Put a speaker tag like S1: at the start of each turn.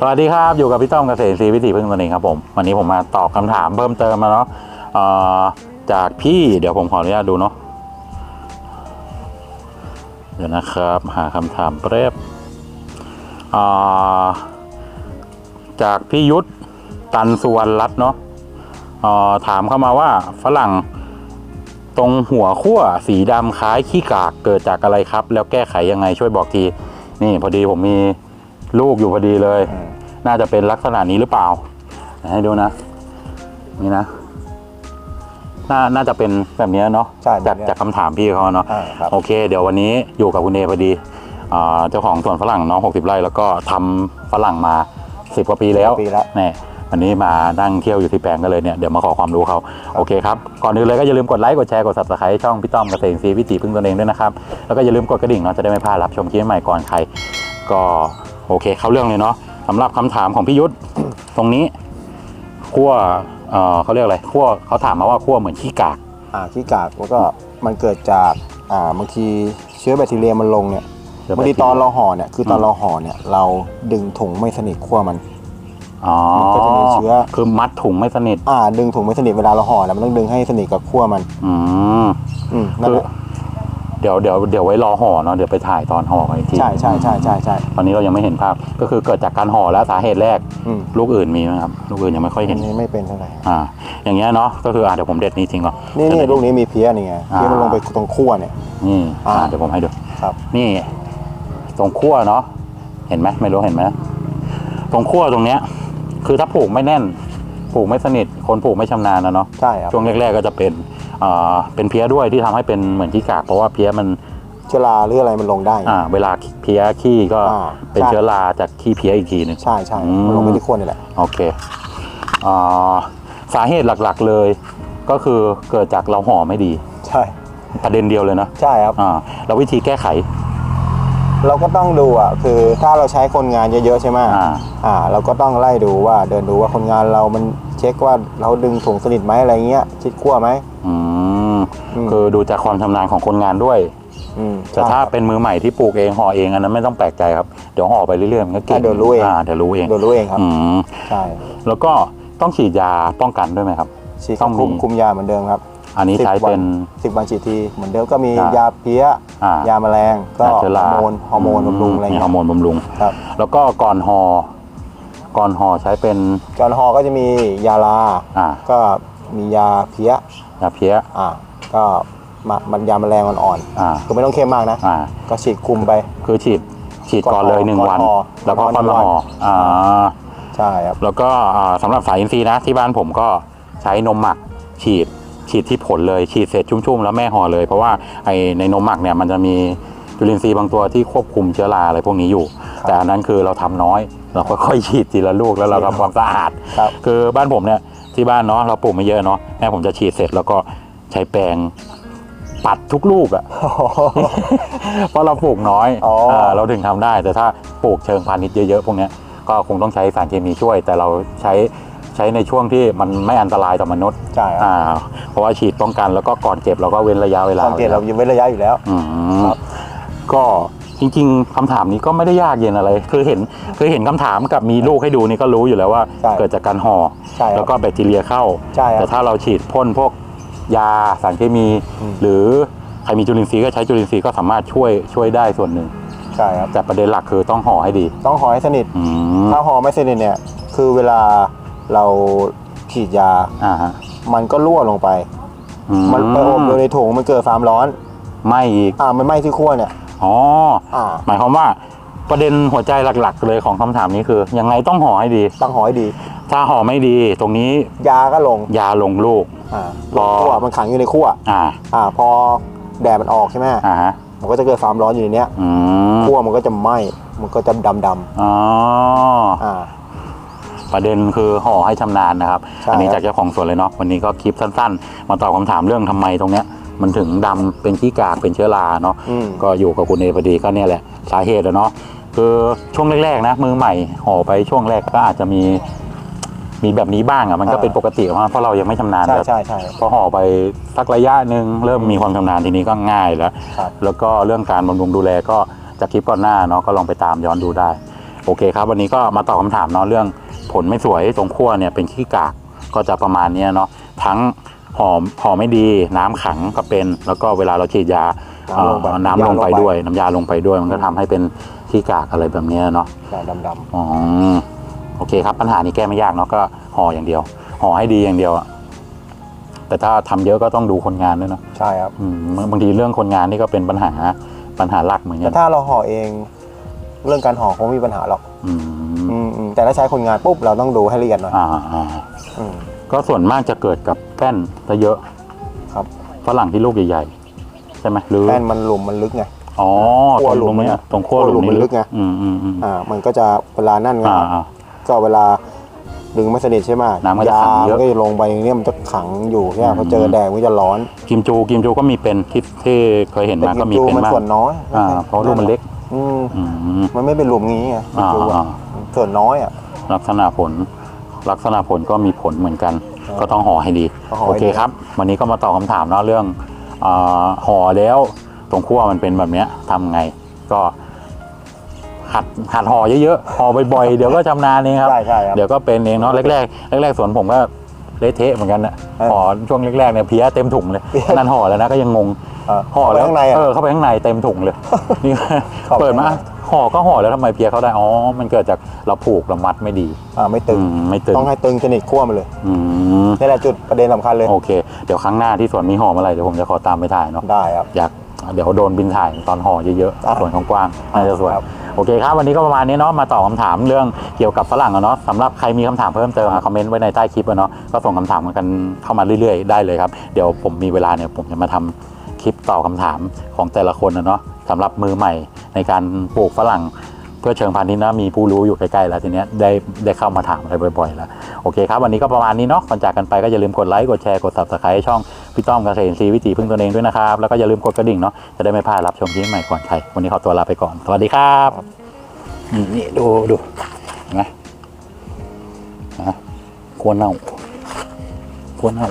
S1: สวัสดีครับ อยู่กับพี่ต้อมเกษตรซีวิถีพึ่งตนเองครับผม วันนี้ผมมาตอบคำถามเพิ่มเติมมาเนาะจากพี่เดี๋ยวผมขออนุญาตดูเนาะเดี๋ยวนะครับ หาคำถามแป๊บจากพี่ยุทธตันสุวรรณรัตน์เนาะถามเข้ามาว่าฝรั่งตรงหัวขั้วสีดำคล้ายขี้กากเกิดจากอะไรครับ แล้วแก้ไขยังไงช่วยบอกที นี่พอดีผมมีลูกอยู่พอดีเลย น่าจะเป็นลักษณะนี้หรือเปล่าเดี๋ยวให้ดูนะ นี่นะ น่า น่าจะเป็นแบบนี้เนาะ
S2: ใช่
S1: จาก
S2: แบบเนี้ย
S1: จากคำถามพี่เขาเนาะ
S2: อ่าครับ
S1: โอเค เดี๋ยววันนี้อยู่กับคุณเอพอดีอ่าเจ้าของสวนฝรั่งน้อง60ไร่ แล้วก็ทำฝรั่งมา10กว่าปีแล้ว
S2: ปีแล้ว
S1: นี่วันนี้มานั่งเที่ยวอยู่ที่แปลงกันเลยเนี่ย เดี๋ยวมาขอความรู้เขาโอเคครับ ก่อนอื่นเลยก็อย่าลืมกดไลค์กดแชร์กด subscribe ช่องพี่ต้อมเกษตรซีวิถีพึ่งตนเองด้วยนะครับ แล้วก็อย่าลืมกดกระดิ่งเนาะจะได้ไม่พลาดรับชมคลิปใหม่ก่อนใคร ก็โอเคเข้าเรื่องเลยเนาะ สำหรับคำถามของพี่ยุทธตรงนี้ขั้วเอ่อเขาเรียกอะไรขั้วเขาถามมาว่าขั้วเหมือนขี้กาก
S2: อ่าขี้กากแล้วก็มันเกิดจากอ่าบางทีเชื้อแบคทีเรียมันลงเนี่ย
S1: เดี๋ยว
S2: บางที
S1: ไป
S2: ตอนเราห่อเนี่ยคือตอน
S1: อืม
S2: เราห่อเนี่ยเราดึงถุงไม่สนิทขั้วมัน
S1: อ๋อ
S2: มันก็จะมีเชื้อ
S1: คือมัดถุงไม่สนิท
S2: อ่าดึงถุงไม่สนิทเวลาเราห่อเนี่ยมันต้องดึงให้สนิทกับขั้วมัน
S1: อืม
S2: อืมนั่น
S1: คือ
S2: แหละ
S1: เดี๋ยวเดี๋ยวเดี๋ยวไว้รอห่อเนาะเดี๋ยวไปถ่ายตอนห่อกันอีกที
S2: ใช่ใช่ใช่ใช่ใช่
S1: ตอนนี้เรายังไม่เห็นภาพก็คือเกิดจากการห่อแล้วสาเหตุแรก
S2: อืม
S1: ลูกอื่นมีไหมครับลูกอื่นยังไม่ค่อย
S2: อั
S1: เห็น
S2: นนี้ไม่เป็นเท่าไหร่
S1: อ่า อย่างเงี้ยเนาะก็คืออ่าเดี๋ยวผมเด็ดนี้ทิ้งก่อน
S2: นี่นี่
S1: เดี๋ยว
S2: ลูกนี้มีเพี้ยนี่ไงเพี้ยมัน
S1: อ่า
S2: ลงไปตรงขั้วเนี่ย
S1: นี่อ่า
S2: อ่า
S1: เดี๋ยวผมให้ดู
S2: ครับ
S1: นี่ตรงขั้วเนาะเห็นไหมไม่รู้เห็นไหมตรงขั้วตรงเนี้ย คือถ้าผูกไม่แน่น ผูกไม่สนิท คนผูกไม่ชำนาญนะเนาะ
S2: ใช่ครับ
S1: ช่วงแรกๆก็จะเป็น เอ่อเป็นเพี้ยด้วยที่ทำให้เป็นเหมือนขี้กากเพราะว่าเพี้ยมัน
S2: เชื้อราหรืออะไรมันลงได้
S1: อ่าเวลาเพี้ยขี้ก็
S2: อ่า
S1: เป็น
S2: ใช่
S1: เชื้อราจากขี้เพี้ยอีกทีหนึง
S2: ใช่ใช่
S1: อืม
S2: มันลงไปที่ขั้วนี่แหละ
S1: โอเคอ่าสาเหตุหลักๆเลยก็คือเกิดจากเราห่อไม่ดี
S2: ใช่
S1: ประเด็นเดียวเลยนะ
S2: ใช่ครับ
S1: อ่าแล้ววิธีแก้ไข
S2: เราก็ต้องดูอะคือถ้าเราใช้คนงานเยอะๆใช่ไหม
S1: อ่า
S2: อ่า เราก็ต้องไล่ดูว่าเดินดูว่าคนงานเรามันเช็คว่าเราดึงถุงสนิทไหมอะไรเงี้ยชิดขั้วไหม
S1: อืม
S2: อืม
S1: คือดูจากความชำนาญของคนงานด้วย
S2: อืม
S1: แต่ถ้าเป็นมือใหม่ที่ปลูกเองห่อเองอันนั้นไม่ต้องแปลกใจครับเดี๋ยวห่อไปเรื่อยๆมันก็เก่ง
S2: อะเดี๋ยวรู้เอง
S1: อ่าเดี๋ยวรู้เอง
S2: เดี๋ยวรู้เองครับ
S1: อืม
S2: ใช่
S1: แล้วก็ต้องฉีดยาป้องกันด้วยไหมครับ
S2: ฉีด
S1: ต้องมี
S2: คุมคุมยาเหมือนเดิมครับ
S1: อันนี้ใช้เป็น
S2: สิบวันฉีดทีเหมือนเดิมก็มี
S1: อ่าย
S2: ยาเพี้ย
S1: อ่ายา
S2: แมลงก็
S1: ยาเชื้อ
S2: ฮอ
S1: รา
S2: ร์โมนฮอร์โมนบำรุงอะไร
S1: มี
S2: เงี้
S1: ฮอยร์โมนบำรุง
S2: ครับ
S1: แล้วก็ก่อนห่อก่อนห่อใช้เป็น
S2: จอนฮอก็จะมียาลา
S1: อ่า
S2: ก็ มียาเพี้ย
S1: ยาเพี้ย
S2: อ่าก็มามันยาแมลงอ่อน
S1: อ่า
S2: ๆก็ไม่ต้องเข้มมากนะ
S1: อ่า
S2: ก็ฉีดคุมไป
S1: คือฉีดฉีดก่อน
S2: ก่อนห่อ
S1: เลยหนึ่ง
S2: ก่อน
S1: วัน
S2: ห่อ
S1: แล้วก็
S2: ก่
S1: ค่อ
S2: อยน
S1: มา
S2: ห่อ
S1: ห่ออ่า
S2: ใช่ครับ
S1: แล้วก็อ่าสำหรับสายอินทรีย์นะที่บ้านผมก็ใช้นมหมักฉีดฉีดที่ผลเลยฉีดเสร็จชุ่มๆแล้วแม่ห่อเลย เพราะว่าไอในนมหมักเนี่ยมันจะมีจุลินทรีย์บางตัวที่ควบคุมเชื้อราอะไรพวกนี้อยู่ แต่อันนั้นคือเราทำน้อย เราค่อยๆฉีดทีละลูกแล้วเราทำความสะอาด
S2: ครับ
S1: คือบ้านผมเนี่ย ที่บ้านเนาะเราปลูกไม่เยอะเนาะแม่ผมจะฉีดเสร็จแล้วก็ใช้แปรงปัดทุกลูกอะเพราะเราปลูกน้อย
S2: อ๋ออ่า
S1: เราถึงทำได้ แต่ถ้าปลูกเชิงพาณิชย์เยอะๆพวกเนี้ยก็คงต้องใช้สารเคมีช่วย แต่เราใช้ใช้ในช่วงที่มันไม่อันตรายต่อมนุษย์
S2: ใช่ครับ
S1: อ่าเพราะว่าฉีดป้องกันแล้วก็ก่อนเก็บเราก็เว้นระยะเวลา
S2: สังเกตเรา
S1: ไว้
S2: ยืนเว้นระยะอยู่แล้ว
S1: อืม
S2: ครับ
S1: ก็ จริงๆคำถามนี้ก็ไม่ได้ยากเย็นอะไร คือเห็นคือเห็นคำถามกับมีลูกให้ดูนี่ก็รู้อยู่แล้วว่า
S2: ใช่
S1: เกิดจากการห่อ
S2: ใช่ค
S1: แล้
S2: รั
S1: ว
S2: บ
S1: ก็แบคทีเรียเข้า
S2: ใช่ค
S1: แต่
S2: รับ
S1: ถ้าเราฉีดพ่นพวกยาสารเคมี
S2: อืม
S1: หรือใครมีจุลินทรีย์ก็ใช้จุลินทรีย์ก็สามารถช่วยช่วยได้ส่วนหนึ่ง
S2: ใช่ครับ
S1: แต่ประเด็นหลักคือต้องห่อให้ดี
S2: ต้องห่อให้สนิท
S1: อืม
S2: ถ้าห่อไม่สนิทเนี่ย คือเวลาเราฉีดยา
S1: อ่าฮะ
S2: มันก็รั่วลงไป
S1: อื
S2: มันไปอบอยู่ในถุงมันเกิดความร้อน
S1: ไม่อีก
S2: อ่ามันไหม้ที่ขั้วเนี่ย
S1: อ๋อ
S2: อ่า
S1: หมายความว่าประเด็นหัวใจหลักๆ เลยของคำถามนี้คือ ยังไงต้องห่อให้ดี
S2: ต้องห่อให้ดี
S1: ถ้าห่อไม่ดี ตรงนี้
S2: ยาก็ลง
S1: ยาลงลูก
S2: อ่า
S1: พอ
S2: ขั้วมันขังอยู่ในขั้ว
S1: อ่า
S2: อ่า พอแดดมันออกใช่ไหม
S1: อ่าฮะ
S2: มันก็จะเกิดความร้อนอยู่ในเนี้ย
S1: อืม
S2: ขั้วมันก็จะไหม้มันก็จะดำด
S1: อ๋อำ
S2: อ่า
S1: ประเด็นคือห่อให้ชำนาญนะครับ
S2: ใช่
S1: อันนี้จากเจ้าของสวนเลยเนาะวันนี้ก็คลิปสั้น ๆ มาตอบคำถามเรื่องทำไมตรงเนี้ย มันถึงดำเป็นขี้กากเป็นเชื้อราเนาะ
S2: อืม
S1: ก็อยู่กับคุณเอพอดีก็เนี่ยแหละสาเหตุอะเนาะคือช่วงแรกๆนะมือใหม่ห่อไปช่วงแรกก็อาจจะมีมีแบบนี้บ้างอะมันก็
S2: อ่า
S1: เป็นปกติของมันเพราะเรายังไม่ชำนาญ
S2: ใช่
S1: แบบ
S2: ใช่ใช่
S1: พอห่อไปสักระยะหนึ่งเริ่มมีความชำนาญทีนี้ก็ง่ายแล้ว
S2: ครับ
S1: แล้วก็เรื่องการบำรุงดูแลก็จากคลิปก่อนหน้าเนาะก็ลองไปตามย้อนดูได้ โอเคครับ วันนี้ก็มาตอบคำถามเนาะเรื่องผลไม่สวยตรงขั้วเนี่ยเป็นขี้กากก็จะประมาณเนี้ยเนาะทั้ง หอมหอมไม่ดีน้ำขังก็เป็น แล้วก็เวลาเราฉีดยา
S2: น้ำลงไป
S1: เอ่อน้ำลงไป
S2: ยาลงไป
S1: ด้วย น้ำยาลงไปด้วย มันก็ทำให้เป็นขี้กากอะไรแบบเนี้ยเนาะ
S2: ดำดำ
S1: อ๋อโอเคครับ ปัญหานี้แก้ไม่ยากเนาะก็ห่ออย่างเดียวห่อให้ดีอย่างเดียวอะแต่ถ้าทำเยอะก็ต้องดูคนงานด้วยเนาะ
S2: ๆใช่ครับ
S1: อืมบางทีเรื่องคนงานนี่ก็เป็นปัญหาปัญหาหลักเหมือนกั
S2: แต่
S1: น
S2: ถ้าเราห่อเอง เรื่องการห่อคงไม่มีปัญหาหรอก
S1: อืม
S2: อืมอืมแต่ถ้าใช้คนงานปุ๊บเราต้องดูให้ละเอียดหน่อย
S1: อ่าอ่า
S2: อืม
S1: ก็ส่วนมากจะเกิดกับแป้นซะเยอะ
S2: ครับ
S1: ฝรั่งที่ลูกใหญ่ๆใช่ไหมหรือ
S2: แป้นมันหลุมมันลึกไง
S1: อ๋อ
S2: ขั้ว
S1: ตรง
S2: หลุม
S1: นี้
S2: เนี่ย
S1: ตรงขั้วหลุม
S2: ขั้วหลุมมันลึกไง
S1: อืมอืมอืม
S2: อ่า มันก็จะเวลานั่นไง
S1: อ่าอ่า
S2: ก็เวลาดึงไม่สนิทใช่ไหม
S1: น้ำก็จะขังเยอะ
S2: มันก็จะลงไปเนี่ยมันจะขังอยู่ใช่ไหม
S1: อืม
S2: พอเจอแดดมันก็จะร้อน
S1: กิมจูกิมจูก็มีเป็นที่ที่เคยเห็น
S2: แต่
S1: มา
S2: กิ
S1: ก็
S2: ม
S1: มี
S2: จู
S1: เป็น
S2: มัน
S1: มาก
S2: ส่วนน้อย
S1: อ่าเพราะลูกมันเล็ก
S2: อืม
S1: อืม
S2: มันไม่เป็นหลุมงี้ไงกิมจู
S1: อ่า
S2: อะส่วนน้อยอะ
S1: ลักษณะผล ลักษณะผลก็มีผลเหมือนกัน
S2: ครับ
S1: ก็ต้องห่อให้ดี
S2: ต้องห่อ
S1: โอ
S2: ให้
S1: เค
S2: ดี
S1: ครับ วันนี้ก็มาตอบคำถามเนาะเรื่องอาห่อแล้วตรงขั้วมันเป็นแบบเนี้ยทำไง ก็หัดหัดห่อเยอะๆห่อบ่อยๆ เดี๋ยวก็ชำนาญเองครับ
S2: ใช่ใช่ครับ
S1: เดี๋ยวก็เป็นเองเนาะแรกๆแรกๆสวนผมก็ เละเทะเหมือนกันนะ
S2: เออ
S1: ห่อช่วงแรกๆเนี่ยเพี้ยเต็มถุงเลย
S2: เพี้ย
S1: นั่นห่อแล้วนะก็ยังงง
S2: เอ่อ
S1: ห่อแล้ว
S2: ข้างในอะ
S1: เออเข้าไปข้างในเต็มถุงเลยนี่
S2: เข้าไป
S1: เปิดมา
S2: ข้างใน
S1: ห่อก็ห่อแล้วทำไมเพี้ยเขาได้ อ๋อ มันเกิดจากเราผูกเรามัดไม่ดี
S2: อ่า ไม่ตึง
S1: อืมไม่ตึง
S2: ต้องให้ตึงสนิทขั้วมันเลย
S1: อืม
S2: นี่แหละจุดประเด็นสำคัญเลย
S1: โอเค เดี๋ยวครั้งหน้าที่สวนมีห่อเมื่อไหร่เดี๋ยวผมจะขอตามไปถ่ายเนาะ
S2: ได้ครับ
S1: อยาก เดี๋ยวโดนบินถ่ายตอนห่อเยอะ
S2: อะ
S1: ๆสวนกว้างๆน่าจะสวย
S2: ครับ
S1: โอเคครับ วันนี้ก็ประมาณนี้เนาะมาตอบคำถามเรื่องเกี่ยวกับฝรั่งเนาะสำหรับใครมีคำถามเพิ่มเติมอะคอมเมนต์ไว้ในใต้คลิปเนาะก็ส่งคำถามกันเข้ามาเรื่อยๆ ได้เลยครับเดี๋ยวผมมีเวลาเนี่ยผมจะมาทำคลิปตอบคำถามของแต่ละคนนะเนาะสำหรับมือใหม่ในการปลูกฝรั่ง พื่อเชิงพาณิชย์นะมีผู้รู้อยู่ใกล้ๆแล้วทีเนี้ยได้ได้เข้ามาถามอะไรบ่อยๆแล้วโอเคครับวันนี้ก็ประมาณนี้เนาะก่อนจากกันไปก็อย่าลืมกดไลค์กดแชร์กด subscribe ช่องพี่ต้อมเกษตรซีวิถีพึ่งตนเองด้วยนะครับแล้วก็อย่าลืมกดกระดิ่งเนาะจะได้ไม่พลาดรับชมคลิปใหม่ก่อนใครวันนี้ขอตัวลาไปก่อนสวัสดีครับนี่ดูดูนไหมนะขั้วเน่าขั้วเน่า